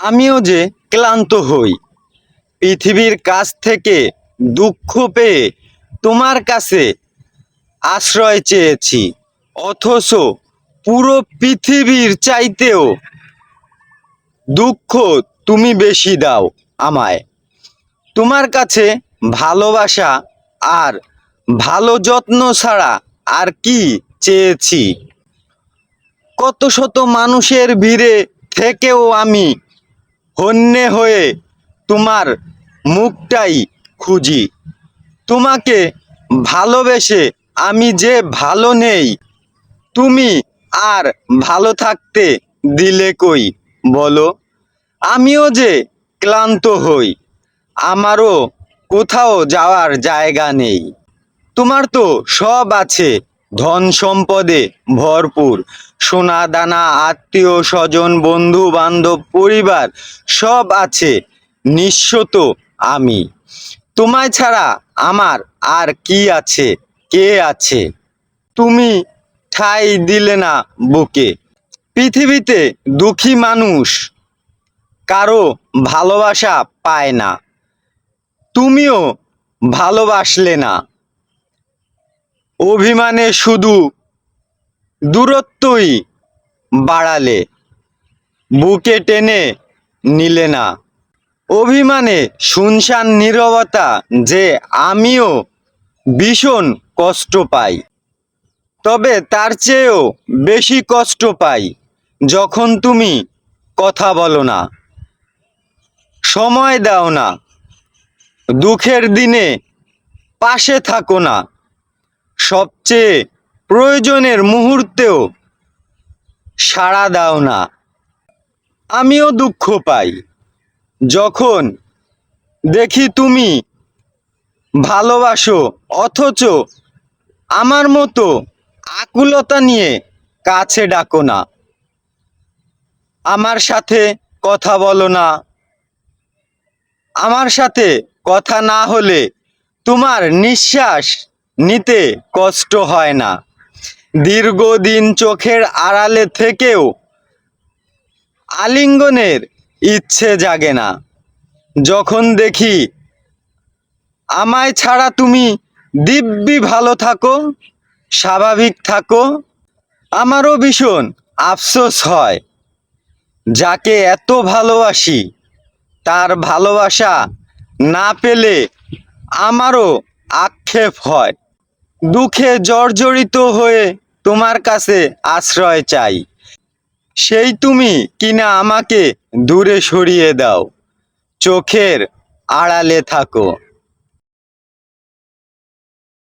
আমিও যে ক্লান্ত হই, পৃথিবীর কাছ থেকে দুঃখ পেয়ে তোমার কাছে আশ্রয় চেয়েছি, অথচ পুরো পৃথিবীর চাইতেও দুঃখ তুমি বেশি দাও আমায়। তোমার কাছে ভালোবাসা আর ভালো যত্ন ছাড়া আর কি চেয়েছি? কত শত মানুষের ভিড়ে থেকেও আমি হন্যে হয়ে তোমার মুখটাই খুঁজি। তোমাকে ভালোবেসে আমি যে ভালো নেই, তুমি আর ভালো থাকতে দিলে কই বলো? আমিও যে ক্লান্ত হই, আমারও কোথাও যাওয়ার জায়গা নেই। তোমার তো সব আছে ধন সম্পদে ভরপুর। সোনা, দানা, আত্মীয়, স্বজন, বন্ধু, বান্ধব, পরিবার, সব আছে। নিঃস্ব তো আমি। তোমায় ছাড়া আমার আর কি আছে? কে আছে? তুমি ঠাই দিলে না বুকে। পৃথিবীতে দুঃখী মানুষ কারও ভালোবাসা পায় না। তুমিও ভালোবাসলে না। অভিমানে শুধু দূরত্বই বাড়ালে, বুকে টেনে নিলে না। অভিমানে শুনশান নীরবতা যে আমিও ভীষণ কষ্ট পাই। তবে তার চেয়েও বেশি কষ্ট পাই যখন তুমি কথা বলো না। সময় দাও না। দুঃখের দিনে পাশে থাকো না। সবচেয়ে প্রয়োজনের মুহূর্তেও সাড়া দাও না। আমিও দুঃখ পাই যখন দেখি তুমি ভালোবাসো, অথচ আমার মতো আকুলতা নিয়ে কাছে ডাকো না। আমার সাথে কথা বলো না। আমার সাথে কথা না হলে তোমার নিঃশ্বাস নিতে কষ্ট হয় না। দীর্ঘদিন চোখের আড়ালে থেকেও আলিঙ্গনের ইচ্ছে জাগে না। যখন দেখি, আমায় ছাড়া তুমি দিব্যি ভালো থাকো, স্বাভাবিক থাকো, আমারও ভীষণ আফসোস হয়। যাকে এত ভালোবাসি, তার ভালোবাসা না পেলে আমারও আক্ষেপ হয়। দুঃখে জর্জরিত হয়ে তোমার কাছে আশ্রয় চাই। সেই তুমি কিনা আমাকে দূরে সরিয়ে দাও। চোখের আড়ালে থাকো।